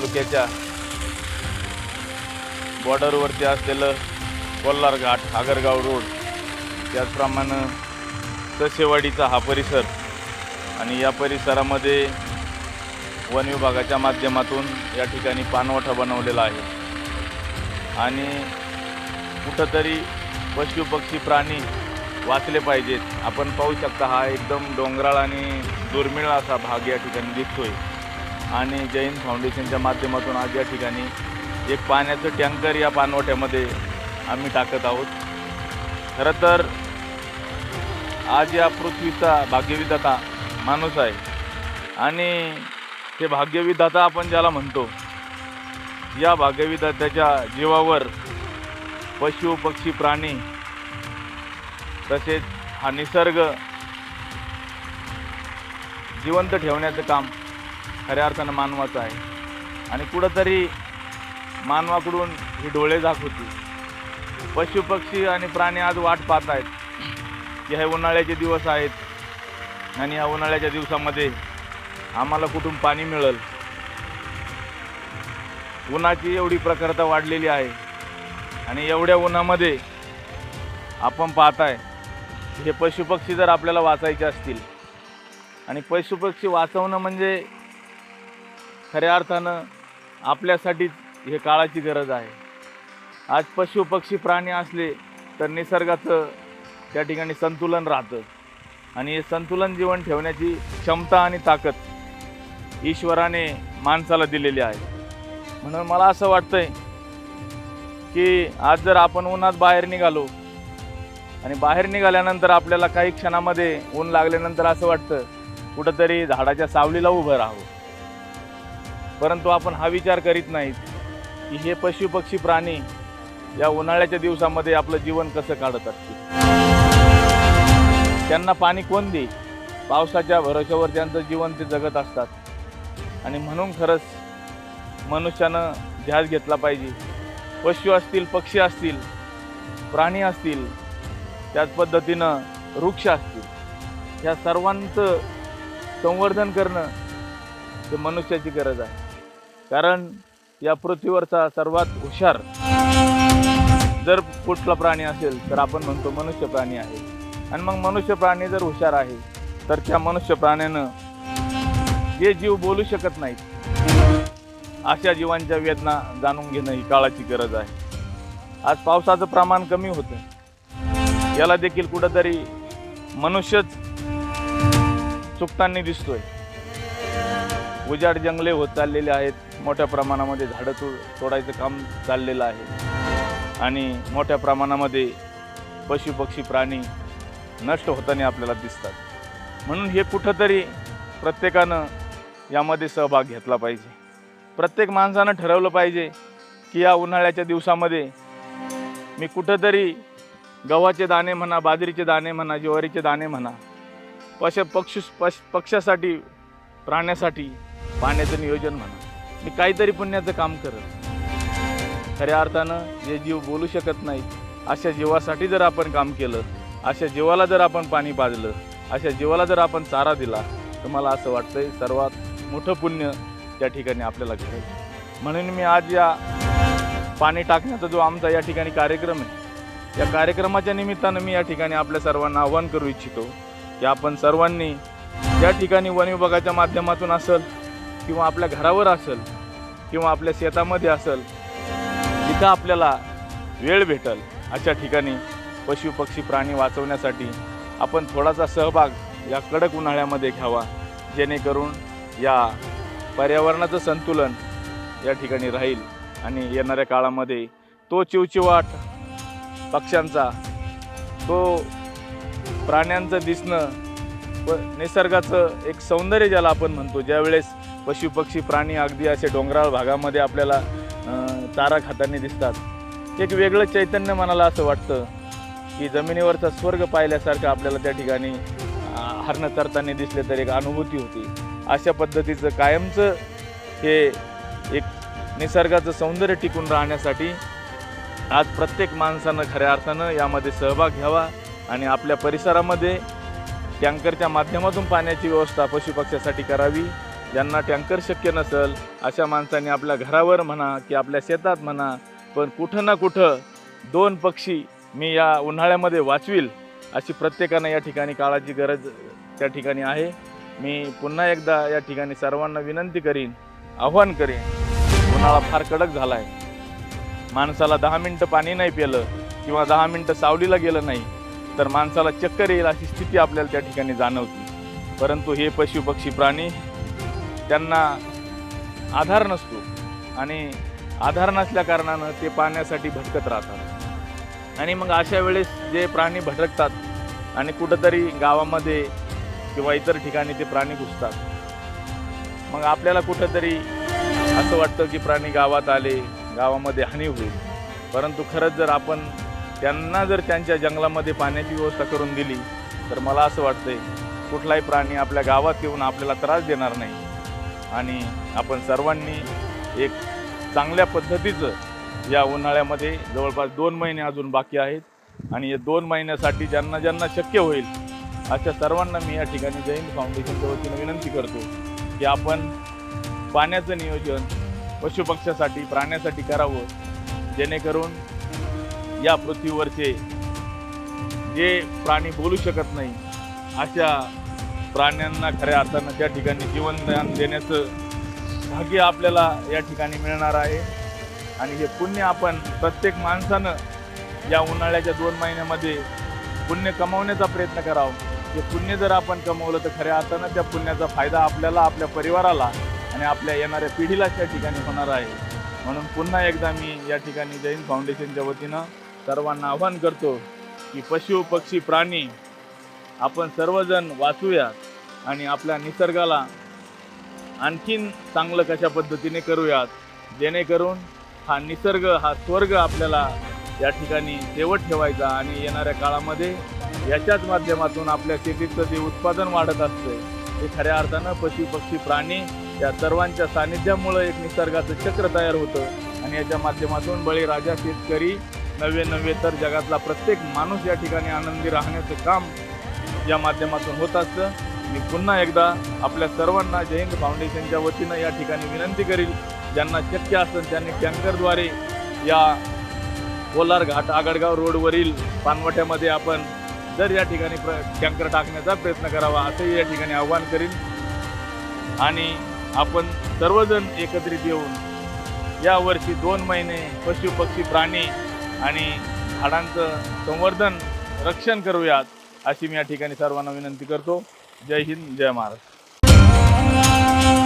तालुक्याच्या बॉर्डरवरती असलेलं कोल्हार घाट आगरगाव रोड त्याचप्रमाणे ससेवाडीचा हा परिसर आणि या परिसरामध्ये वन विभागाच्या माध्यमातून या ठिकाणी पाणवठा बनवलेला आहे. आणि कुठंतरी पशु पक्षी प्राणी वाचले पाहिजेत. आपण पाहू शकता हा एकदम डोंगराळ आणि दुर्मिळ असा भाग या ठिकाणी दिसतोय. आणि जैन फाउंडेशनच्या माध्यमातून आज या ठिकाणी एक पाण्याचं टँकर या पाणवठ्यामध्ये आम्ही टाकत आहोत. खरं तर आज या पृथ्वीचा भाग्यविधाता माणूस आहे. आणि ते भाग्यविधाता आपण ज्याला म्हणतो या भाग्यविधात्याच्या जीवावर पशु पक्षी प्राणी तसेच हा निसर्ग जिवंत ठेवण्याचं काम खऱ्या अर्थानं मानवाचं आहे. आणि कुठंतरी मानवाकडून ही डोळे झाक होती. पशु पक्षी आणि प्राणी आज वाट पाहत आहेत. की हे उन्हाळ्याचे दिवस आहेत. आणि या उन्हाळ्याच्या दिवसामध्ये आम्हाला कुठून पाणी मिळेल? उन्हाची एवढी प्रखरता वाढलेली आहे. आणि एवढ्या उन्हामध्ये आपण पाहताय हे पशुपक्षी जर आपल्याला वाचायचे असतील. आणि पशुपक्षी वाचवणं म्हणजे खऱ्या अर्थानं आपल्यासाठीच हे काळाची गरज आहे. आज पशुपक्षी प्राणी असले तर निसर्गाचं त्या ठिकाणी संतुलन राहतं. आणि हे संतुलन जीवन ठेवण्याची क्षमता आणि ताकद ईश्वराने माणसाला दिलेली आहे. म्हणून मला असं वाटतंय की आज जर आपण उन्हात बाहेर निघालो आणि बाहेर निघाल्यानंतर आपल्याला काही क्षणामध्ये ऊन लागल्यानंतर असं वाटतं कुठंतरी झाडाच्या सावलीला उभं राहावं. परंतु आपण हा विचार करीत नाहीत की हे पशुपक्षी प्राणी या उन्हाळ्याच्या दिवसामध्ये आपलं जीवन कसं काढत असतील. त्यांना पाणी कोण दे पावसाच्या भरोश्यावर त्यांचं जीवन ते जगत असतात. आणि म्हणून खरंच मनुष्यानं ध्यास घेतला पाहिजे. पशु असतील पक्षी असतील प्राणी असतील त्याच पद्धतीनं वृक्ष असतील ह्या सर्वांचं संवर्धन करणं हे मनुष्याची गरज आहे. कारण या पृथ्वीवरचा सर्वात हुशार जर कुठला प्राणी असेल तर आपण म्हणतो मनुष्य प्राणी आहे. आणि मग मनुष्य प्राणी जर हुशार आहे तर त्या मनुष्य प्राण्यानं जे जीव बोलू शकत नाहीत. अशा जीवांच्या वेदना जाणून घेणं ही काळाची गरज आहे. आज पावसाचं प्रमाण कमी होतं. याला देखील कुठंतरी मनुष्यच चुकताना दिसतोय. उजाड जंगले होत चाललेले आहेत. मोठ्या प्रमाणामध्ये झाडं तोड तोडायचं काम चाललेलं आहे. आणि मोठ्या प्रमाणामध्ये पशुपक्षी प्राणी नष्ट होताना आपल्याला दिसतात. म्हणून हे कुठंतरी प्रत्येकानं यामध्ये सहभाग घेतला पाहिजे. प्रत्येक माणसानं ठरवलं पाहिजे की या उन्हाळ्याच्या दिवसामध्ये मी कुठंतरी गव्हाचे दाणे म्हणा बाजरीचे दाणे म्हणा ज्वारीचे दाणे म्हणा पश पक्ष पश पक्षासाठी प्राण्यासाठी पाण्याचं नियोजन म्हणा. मी काहीतरी पुण्याचं काम करत. खऱ्या अर्थानं जे जीव बोलू शकत नाही अशा जीवासाठी जर आपण काम केलं अशा जीवाला जर आपण पाणी पाजलं अशा जीवाला जर आपण चारा दिला तर मला असं वाटतंय सर्वात मोठं पुण्य त्या ठिकाणी आपल्याला घडेल. म्हणून मी आज या पाणी टाकण्याचा जो आमचा या ठिकाणी कार्यक्रम आहे या कार्यक्रमाच्या निमित्तानं मी या ठिकाणी आपल्या सर्वांना आव्हान करू इच्छितो की आपण सर्वांनी या ठिकाणी वन विभागाच्या माध्यमातून असेल किंवा आपल्या घरावर असेल किंवा आपल्या शेतामध्ये असेल जिथं आपल्याला वेळ भेटल. अशा ठिकाणी पशु पक्षी प्राणी वाचवण्यासाठी आपण थोडासा सहभाग या कडक उन्हाळ्यामध्ये घ्यावा. जेणेकरून या पर्यावरणाचं संतुलन या ठिकाणी राहील आणि येणाऱ्या काळामध्ये तो चिवचिवाट पक्ष्यांचा तो प्राण्यांचं दिसणं व निसर्गाचं एक सौंदर्य ज्याला आपण म्हणतो ज्यावेळेस पशुपक्षी प्राणी अगदी असे डोंगराळ भागामध्ये आपल्याला चारा खाताना दिसतात. एक वेगळं चैतन्य मनाला असं वाटतं की जमिनीवरचा स्वर्ग पाहिल्यासारखं आपल्याला त्या ठिकाणी हरणं चरताना दिसले तर एक अनुभूती होती. अशा पद्धतीचं कायमचं हे एक निसर्गाचं सौंदर्य टिकून राहण्यासाठी आज प्रत्येक माणसानं खऱ्या अर्थानं यामध्ये सहभाग घ्यावा आणि आपल्या परिसरामध्ये टँकरच्या माध्यमातून पाण्याची व्यवस्था पशुपक्ष्यासाठी करावी. ज्यांना टँकर शक्य नसेल अशा माणसांनी आपल्या घरावर म्हणा की आपल्या शेतात म्हणा पण कुठं ना कुठं दोन पक्षी मी या उन्हाळ्यामध्ये वाचवील अशी प्रत्येकानं या ठिकाणी काळाची गरज त्या ठिकाणी आहे. मी पुन्हा एकदा या ठिकाणी सर्वांना विनंती करीन आव्हान करीन. उन्हाळा फार कडक झाला आहे माणसाला दहा मिनटं पाणी नाही पिलं किंवा दहा मिनटं सावलीला गेलं नाही तर माणसाला चक्कर येईल अशी स्थिती आपल्याला त्या ठिकाणी जाणवते. परंतु हे पशु पक्षी प्राणी त्यांना आधार नसतो आणि आधार नसल्या कारणानं ते पाण्यासाठी भटकत राहतात. आणि मग अशा वेळेस जे प्राणी भटकतात आणि कुठंतरी गावामध्ये किंवा इतर ठिकाणी ते प्राणी घुसतात मग आपल्याला कुठंतरी असं वाटतं की प्राणी गावात आले गावामध्ये हानी होईल. परंतु खरंच जर आपण त्यांना जर त्यांच्या जंगलामध्ये पाण्याची व्यवस्था करून दिली तर मला असं वाटतंय कुठलाही प्राणी आपल्या गावात येऊन आपल्याला त्रास देणार नाही. आणि आपण सर्वांनी एक चांगल्या पद्धतीचं या उन्हाळ्यामध्ये जवळपास दोन महिने अजून बाकी आहेत. आणि या दोन महिन्यासाठी ज्यांना ज्यांना शक्य होईल अशा सर्वांना मी या ठिकाणी जैन फाउंडेशनच्या वतीनं विनंती करतो की आपण पाण्याचं नियोजन पशुपक्ष्यासाठी प्राण्यासाठी करावं जेणेकरून या पृथ्वीवरचे जे प्राणी बोलू शकत नाही अशा प्राण्यांना खऱ्या अर्थानं त्या ठिकाणी जीवनदान देण्याचं भाग्य आपल्याला या ठिकाणी मिळणार आहे. आणि हे पुण्य आपण प्रत्येक माणसानं या उन्हाळ्याच्या दोन महिन्यामध्ये पुण्य कमावण्याचा प्रयत्न करावा. हे पुण्य जर आपण कमवलं तर खऱ्या अर्थानं त्या पुण्याचा फायदा आपल्याला आपल्या परिवाराला आणि आपल्या येणाऱ्या पिढीला त्या ठिकाणी होणार आहे. म्हणून पुन्हा एकदा मी या ठिकाणी जैन फाउंडेशनच्या वतीनं सर्वांना आवाहन करतो की पशु पक्षी प्राणी आपण सर्वजण वाचूयात आणि आपल्या निसर्गाला आणखीन चांगलं कशा पद्धतीने करूयात? जेणेकरून हा निसर्ग हा स्वर्ग आपल्याला या ठिकाणी शेवट ठेवायचा आणि येणाऱ्या काळामध्ये याच्याच माध्यमातून आपल्या शेतीचं जे उत्पादन वाढत असतं ते खऱ्या अर्थानं पशु पक्षी प्राणी या सर्वांच्या सानिध्यामुळं एक निसर्गाचं चक्र तयार होतं. आणि याच्या माध्यमातून बळीराजा शेतकरी नव्हे नव्हे तर जगातला प्रत्येक माणूस या ठिकाणी आनंदी राहण्याचं काम या माध्यमातून होत असतं. मी पुन्हा एकदा आपल्या सर्वांना जयंत फाउंडेशनच्या वतीनं या ठिकाणी विनंती करील. ज्यांना शक्य असेल त्यांनी टँकरद्वारे या कोलार घाट आगडगाव रोडवरील पानवट्यामध्ये आपण जर या ठिकाणी प्र टँकर टाकण्याचा प्रयत्न करावा असंही या ठिकाणी आव्हान करील. आणि आपण सर्वजण एकत्रित येऊन यावर्षी दोन महिने पशु पक्षी प्राणी आणि झाडांचं संवर्धन रक्षण करूयात. अशी मी या ठिकाणी सर्वांना विनंती करतो. जय हिंद जय महाराष्ट्र.